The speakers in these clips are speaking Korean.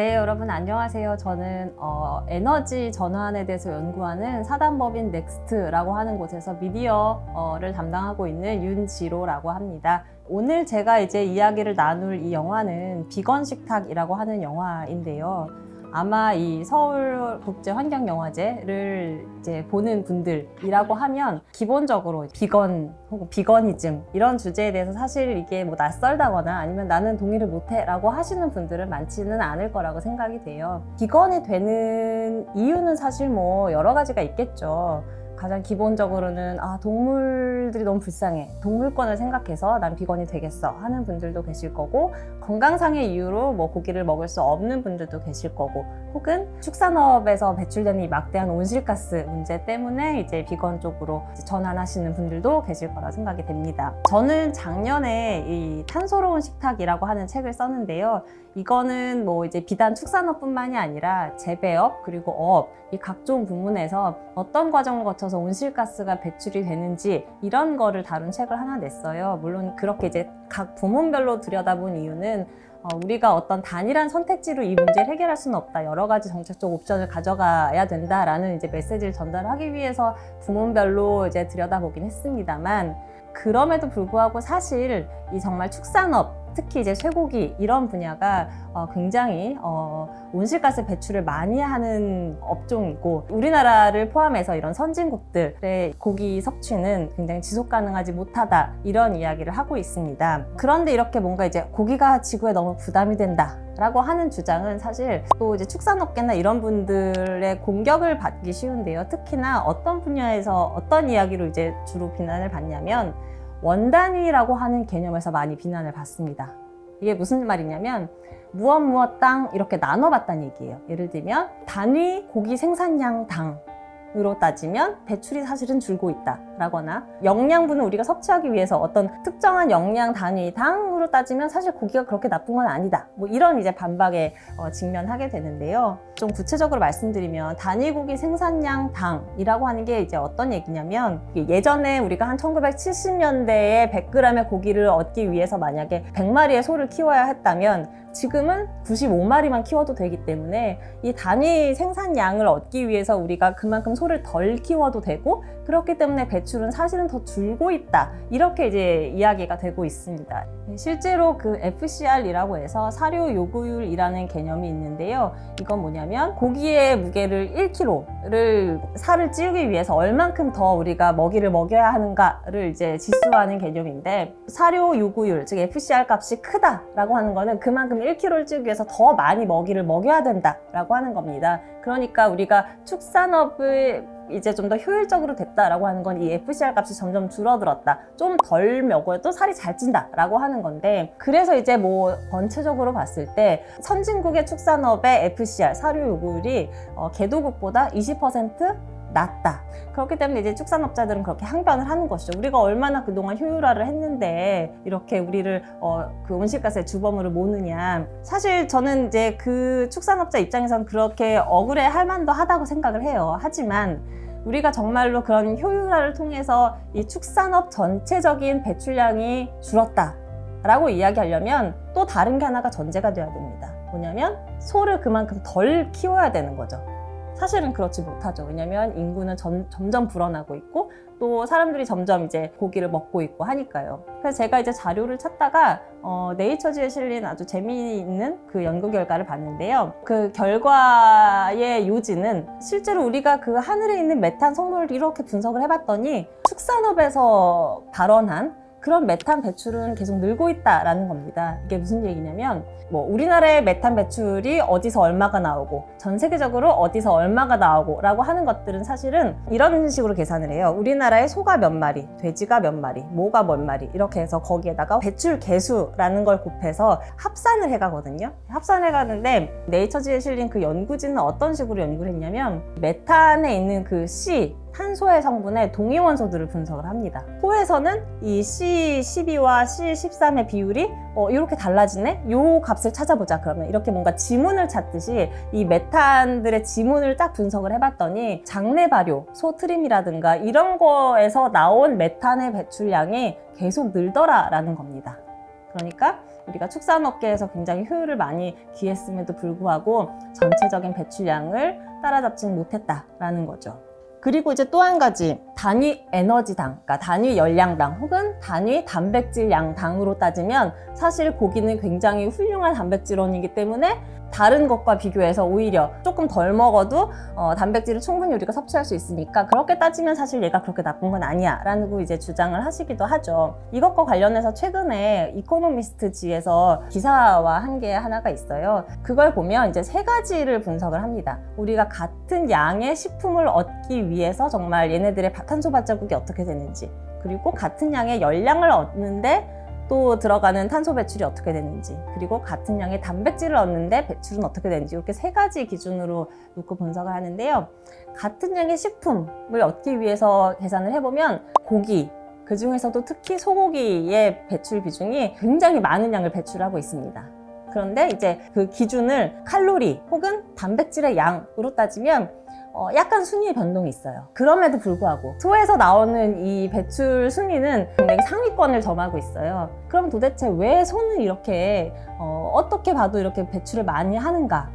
네, 여러분 안녕하세요. 저는 어, 에너지 전환에 대해서 연구하는 사단법인 넥스트라고 하는 곳에서 미디어를 담당하고 있는 윤지로라고 합니다. 오늘 제가 이제 이야기를 나눌 이 영화는 비건 식탁이라고 하는 영화인데요. 아마 이 서울국제환경영화제를 이제 보는 분들이라고 하면 기본적으로 비건 혹은 비건이즘 이런 주제에 대해서 사실 이게 뭐 낯설다거나 아니면 나는 동의를 못해라고 하시는 분들은 많지는 않을 거라고 생각이 돼요. 비건이 되는 이유는 사실 뭐 여러 가지가 있겠죠. 가장 기본적으로는 아 동물들이 너무 불쌍해. 동물권을 생각해서 난 비건이 되겠어 하는 분들도 계실 거고 건강상의 이유로 뭐 고기를 먹을 수 없는 분들도 계실 거고 혹은 축산업에서 배출되는 이 막대한 온실가스 문제 때문에 이제 비건 쪽으로 전환하시는 분들도 계실 거라 생각이 됩니다. 저는 작년에 이 탄소로운 식탁이라고 하는 책을 썼는데요. 이거는 뭐 이제 비단 축산업뿐만이 아니라 재배업 그리고 어업 이 각종 부문에서 어떤 과정을 거쳐서 온실가스가 배출이 되는지 이런 거를 다룬 책을 하나 냈어요. 물론 그렇게 이제 각 부문별로 들여다본 이유는 어, 우리가 어떤 단일한 선택지로 이 문제를 해결할 수는 없다. 여러 가지 정책적 옵션을 가져가야 된다라는 이제 메시지를 전달하기 위해서 부문별로 이제 들여다보긴 했습니다만 그럼에도 불구하고 사실 이 정말 축산업 특히 이제 쇠고기 이런 분야가 어, 굉장히 어, 온실가스 배출을 많이 하는 업종이고 우리나라를 포함해서 이런 선진국들의 고기 섭취는 굉장히 지속 가능하지 못하다 이런 이야기를 하고 있습니다. 그런데 이렇게 뭔가 이제 고기가 지구에 너무 부담이 된다. 라고 하는 주장은 사실 또 이제 축산업계나 이런 분들의 공격을 받기 쉬운데요. 특히나 어떤 분야에서 어떤 이야기로 이제 주로 비난을 받냐면 원단위라고 하는 개념에서 많이 비난을 받습니다. 이게 무슨 말이냐면 무엇 무엇 땅 이렇게 나눠봤다는 얘기예요. 예를 들면 단위 고기 생산량 당 으로 따지면 배출이 사실은 줄고 있다라거나 영양분을 우리가 섭취하기 위해서 어떤 특정한 영양 단위 당으로 따지면 사실 고기가 그렇게 나쁜 건 아니다. 뭐 이런 이제 반박에 어, 직면하게 되는데요. 좀 구체적으로 말씀드리면 단위 고기 생산량 당이라고 하는 게 이제 어떤 얘기냐면 예전에 우리가 한 1970년대에 100g의 고기를 얻기 위해서 만약에 100마리의 소를 키워야 했다면 지금은 95마리만 키워도 되기 때문에 이 단위 생산량을 얻기 위해서 우리가 그만큼 소를 덜 키워도 되고 그렇기 때문에 배출은 사실은 더 줄고 있다 이렇게 이제 이야기가 되고 있습니다. 실제로 그 FCR이라고 해서 사료 요구율이라는 개념이 있는데요. 이건 뭐냐면 고기의 무게를 1kg를 살을 찌우기 위해서 얼만큼 더 우리가 먹이를 먹여야 하는가를 이제 지수하는 개념인데 사료 요구율 즉 FCR 값이 크다라고 하는 거는 그만큼 1kg를 찌우기 위해서 더 많이 먹이를 먹여야 된다라고 하는 겁니다. 그러니까 우리가 축산업을 이제 좀 더 효율적으로 됐다라고 하는 건 이 FCR 값이 점점 줄어들었다. 좀 덜 먹어도 살이 잘 찐다라고 하는 건데 그래서 이제 뭐 전체적으로 봤을 때 선진국의 축산업의 FCR 사료 요구율이 어, 개도국보다 20% 낮다. 그렇기 때문에 이제 축산업자들은 그렇게 항변을 하는 것이죠. 우리가 얼마나 그동안 효율화를 했는데 이렇게 우리를 어, 그 온실가스의 주범으로 모느냐. 사실 저는 이제 그 축산업자 입장에서는 그렇게 억울해 할 만도 하다고 생각을 해요. 하지만 우리가 정말로 그런 효율화를 통해서 이 축산업 전체적인 배출량이 줄었다. 라고 이야기하려면 또 다른 게 하나가 전제가 돼야 됩니다. 뭐냐면 소를 그만큼 덜 키워야 되는 거죠. 사실은 그렇지 못하죠. 왜냐면 인구는 점, 점점 불어나고 있고 또 사람들이 점점 이제 고기를 먹고 있고 하니까요. 그래서 제가 이제 자료를 찾다가 어, 네이처지에 실린 아주 재미있는 그 연구 결과를 봤는데요. 그 결과의 요지는 실제로 우리가 그 하늘에 있는 메탄 성분을 이렇게 분석을 해봤더니 축산업에서 발원한 그런 메탄 배출은 계속 늘고 있다라는 겁니다. 이게 무슨 얘기냐면 뭐 우리나라의 메탄 배출이 어디서 얼마가 나오고 전 세계적으로 어디서 얼마가 나오고라고 하는 것들은 사실은 이런 식으로 계산을 해요. 우리나라의 소가 몇 마리, 돼지가 몇 마리, 모가 몇 마리 이렇게 해서 거기에다가 배출 개수라는 걸 곱해서 합산을 해 가거든요. 합산해 가는데 네이처지에 실린 그 연구진은 어떤 식으로 연구를 했냐면 메탄에 있는 그 C 탄소의 성분의 동위원소들을 분석을 합니다. 소에서는 이 C12와 C13의 비율이 어, 이렇게 달라지네? 요 값을 찾아보자. 그러면 이렇게 뭔가 지문을 찾듯이 이 메탄들의 지문을 딱 분석을 해봤더니 장내 발효, 소 트림이라든가 이런 거에서 나온 메탄의 배출량이 계속 늘더라라는 겁니다. 그러니까 우리가 축산업계에서 굉장히 효율을 많이 기했음에도 불구하고 전체적인 배출량을 따라잡지는 못했다라는 거죠. 그리고 이제 또 한 가지 단위 에너지당, 그러니까 단위 열량당 혹은 단위 단백질량당으로 따지면 사실 고기는 굉장히 훌륭한 단백질원이기 때문에 다른 것과 비교해서 오히려 조금 덜 먹어도 어, 단백질을 충분히 우리가 섭취할 수 있으니까 그렇게 따지면 사실 얘가 그렇게 나쁜 건 아니야 라고 이제 주장을 하시기도 하죠. 이것과 관련해서 최근에 이코노미스트지에서 기사와 한 게 하나가 있어요. 그걸 보면 이제 세 가지를 분석을 합니다. 우리가 같은 양의 식품을 얻기 위해서 정말 얘네들의 탄소 발자국이 어떻게 되는지 그리고 같은 양의 열량을 얻는데 또 들어가는 탄소 배출이 어떻게 되는지 그리고 같은 양의 단백질을 얻는데 배출은 어떻게 되는지 이렇게 세 가지 기준으로 놓고 분석을 하는데요. 같은 양의 식품을 얻기 위해서 계산을 해보면 고기 그 중에서도 특히 소고기의 배출 비중이 굉장히 많은 양을 배출하고 있습니다. 그런데 이제 그 기준을 칼로리 혹은 단백질의 양으로 따지면 어, 약간 순위의 변동이 있어요. 그럼에도 불구하고 소에서 나오는 이 배출 순위는 굉장히 상위권을 점하고 있어요. 그럼 도대체 왜 소는 이렇게 어, 떻게 봐도 이렇게 배출을 많이 하는가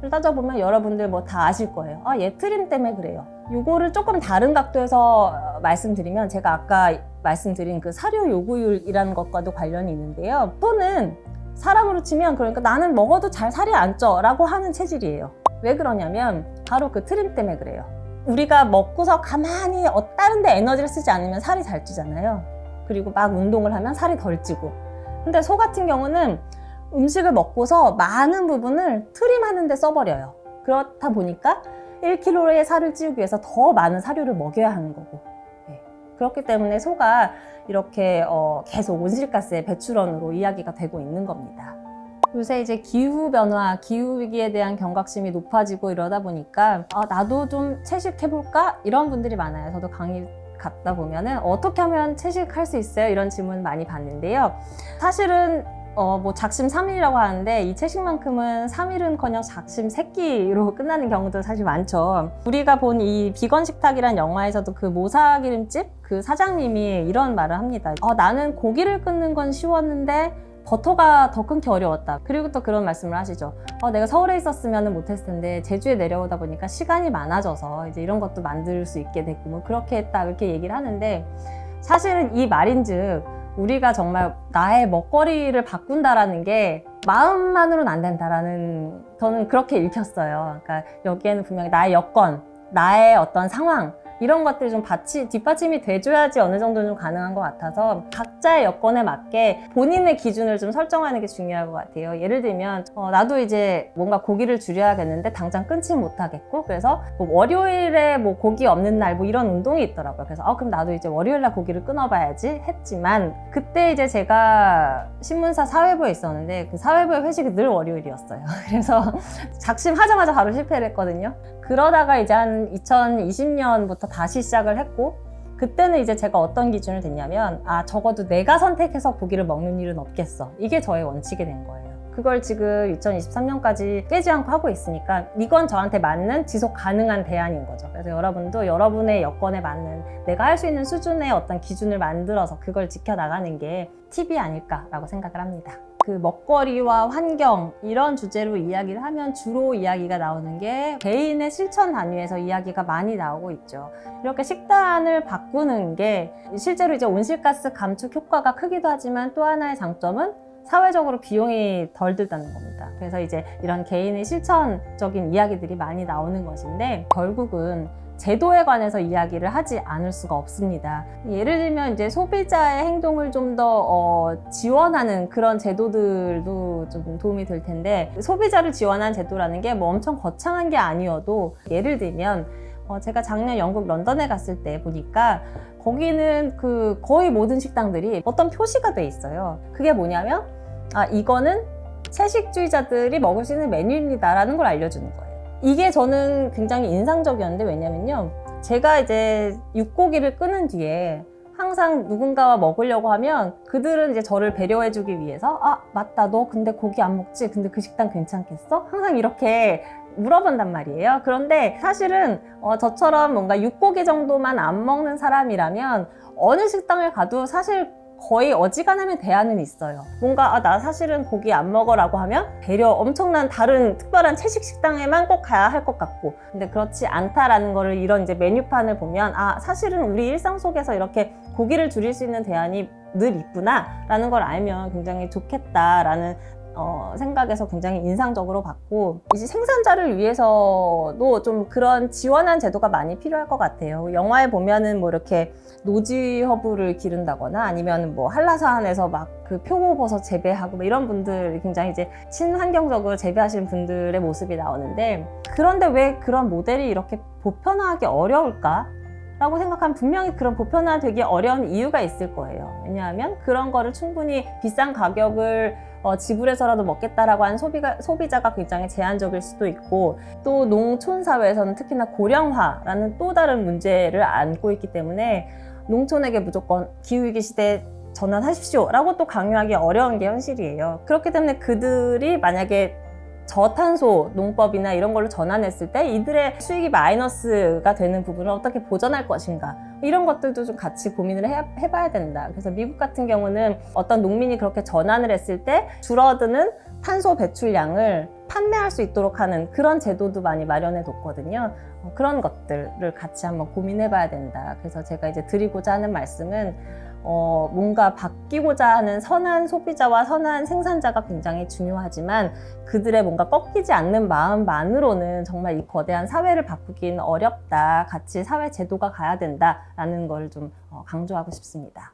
를 따져보면 여러분들 뭐 다 아실 거예요. 아, 얘 트림 때문에 그래요. 요거를 조금 다른 각도에서 어, 말씀드리면 제가 아까 말씀드린 그 사료 요구율이라는 것과도 관련이 있는데요. 소는 사람으로 치면 그러니까 나는 먹어도 잘 살이 안 쪄라고 하는 체질이에요. 왜 그러냐면 바로 그 트림 때문에 그래요. 우리가 먹고서 가만히 어, 다른 데 에너지를 쓰지 않으면 살이 잘 찌잖아요. 그리고 막 운동을 하면 살이 덜 찌고. 근데 소 같은 경우는 음식을 먹고서 많은 부분을 트림하는 데 써버려요. 그렇다 보니까 1kg의 살을 찌우기 위해서 더 많은 사료를 먹여야 하는 거고. 네. 그렇기 때문에 소가 이렇게 어, 계속 온실가스의 배출원으로 이야기가 되고 있는 겁니다. 요새 이제 기후 변화, 기후 위기에 대한 경각심이 높아지고 이러다 보니까 아, 나도 좀 채식해 볼까 이런 분들이 많아요. 저도 강의 갔다 보면은 어떻게 하면 채식할 수 있어요? 이런 질문 많이 받는데요. 사실은 어, 뭐 작심 삼일이라고 하는데 이 채식만큼은 3일은커녕 작심 세끼로 끝나는 경우도 사실 많죠. 우리가 본 이 비건 식탁이란 영화에서도 그 모사기름집 그 사장님이 이런 말을 합니다. 어, 나는 고기를 끊는 건 쉬웠는데 버터가 더 끊기 어려웠다. 그리고 또 그런 말씀을 하시죠. 어, 내가 서울에 있었으면 못했을 텐데 제주에 내려오다 보니까 시간이 많아져서 이제 이런 것도 만들 수 있게 됐고 뭐 그렇게 했다 이렇게 얘기를 하는데 사실은 이 말인즉 우리가 정말 나의 먹거리를 바꾼다라는 게 마음만으로는 안 된다라는 저는 그렇게 읽혔어요. 그러니까 여기에는 분명히 나의 여건, 나의 어떤 상황 이런 것들이 좀 받치, 뒷받침이 돼줘야지 어느 정도는 좀 가능한 것 같아서 각자의 여건에 맞게 본인의 기준을 좀 설정하는 게 중요할 것 같아요. 예를 들면 어, 나도 이제 뭔가 고기를 줄여야겠는데 당장 끊지 못하겠고 그래서 뭐 월요일에 뭐 고기 없는 날 뭐 이런 운동이 있더라고요. 그래서 어, 그럼 나도 이제 월요일 날 고기를 끊어봐야지 했지만 그때 이제 제가 신문사 사회부에 있었는데 그 사회부의 회식이 늘 월요일이었어요. 그래서 작심하자마자 바로 실패를 했거든요. 그러다가 이제 한 2020년부터 다시 시작을 했고 그때는 이제 제가 어떤 기준을 댔냐면 아 적어도 내가 선택해서 고기를 먹는 일은 없겠어. 이게 저의 원칙이 된 거예요. 그걸 지금 2023년까지 깨지 않고 하고 있으니까 이건 저한테 맞는 지속 가능한 대안인 거죠. 그래서 여러분도 여러분의 여건에 맞는 내가 할 수 있는 수준의 어떤 기준을 만들어서 그걸 지켜나가는 게 팁이 아닐까라고 생각을 합니다 그 먹거리와 환경 이런 주제로 이야기를 하면 주로 이야기가 나오는 게 개인의 실천 단위에서 이야기가 많이 나오고 있죠. 이렇게 식단을 바꾸는 게 실제로 이제 온실가스 감축 효과가 크기도 하지만 또 하나의 장점은 사회적으로 비용이 덜 들다는 겁니다. 그래서 이제 이런 개인의 실천적인 이야기들이 많이 나오는 것인데 결국은 제도에 관해서 이야기를 하지 않을 수가 없습니다. 예를 들면 이제 소비자의 행동을 좀더 어, 지원하는 그런 제도들도 좀 도움이 될 텐데 소비자를 지원한 제도라는 게 뭐 엄청 거창한 게 아니어도 예를 들면 어, 제가 작년 영국 런던에 갔을 때 보니까 거기는 그 거의 모든 식당들이 어떤 표시가 돼 있어요. 그게 뭐냐면 아 이거는 채식주의자들이 먹을 수 있는 메뉴입니다라는 걸 알려주는 거예요. 이게 저는 굉장히 인상적이었는데 왜냐면요. 제가 이제 육고기를 끊은 뒤에 항상 누군가와 먹으려고 하면 그들은 이제 저를 배려해주기 위해서 아 맞다. 너 근데 고기 안 먹지? 근데 그 식당 괜찮겠어? 항상 이렇게 물어본단 말이에요. 그런데 사실은 어, 저처럼 뭔가 육고기 정도만 안 먹는 사람이라면 어느 식당을 가도 사실 거의 어지간하면 대안은 있어요. 뭔가 아, 나 사실은 고기 안 먹어라고 하면 배려 엄청난 다른 특별한 채식 식당에만 꼭 가야 할 것 같고 근데 그렇지 않다라는 거를 이런 이제 메뉴판을 보면 아 사실은 우리 일상 속에서 이렇게 고기를 줄일 수 있는 대안이 늘 있구나 라는 걸 알면 굉장히 좋겠다라는 어, 생각에서 굉장히 인상적으로 봤고 이제 생산자를 위해서도 좀 그런 지원한 제도가 많이 필요할 것 같아요. 영화에 보면은 뭐 이렇게 노지 허브를 기른다거나 아니면 뭐 한라산에서 막 그 표고버섯 재배하고 뭐 이런 분들 굉장히 이제 친환경적으로 재배하시는 분들의 모습이 나오는데 그런데 왜 그런 모델이 이렇게 보편화하기 어려울까? 라고 생각하면 분명히 그런 보편화 되기 어려운 이유가 있을 거예요. 왜냐하면 그런 거를 충분히 비싼 가격을 어, 지불해서라도 먹겠다라고 하는 소비가, 소비자가 굉장히 제한적일 수도 있고 또 농촌 사회에서는 특히나 고령화라는 또 다른 문제를 안고 있기 때문에 농촌에게 무조건 기후위기 시대에 전환하십시오 라고 또 강요하기 어려운 게 현실이에요. 그렇기 때문에 그들이 만약에 저탄소 농법이나 이런 걸로 전환했을 때 이들의 수익이 마이너스가 되는 부분을 어떻게 보전할 것인가 이런 것들도 좀 같이 고민을 해, 해봐야 된다. 그래서 미국 같은 경우는 어떤 농민이 그렇게 전환을 했을 때 줄어드는 탄소 배출량을 판매할 수 있도록 하는 그런 제도도 많이 마련해 뒀거든요. 어, 그런 것들을 같이 한번 고민해 봐야 된다. 그래서 제가 이제 드리고자 하는 말씀은 어, 뭔가 바뀌고자 하는 선한 소비자와 선한 생산자가 굉장히 중요하지만 그들의 뭔가 꺾이지 않는 마음만으로는 정말 이 거대한 사회를 바꾸긴 어렵다. 같이 사회 제도가 가야 된다라는 걸좀 어, 강조하고 싶습니다.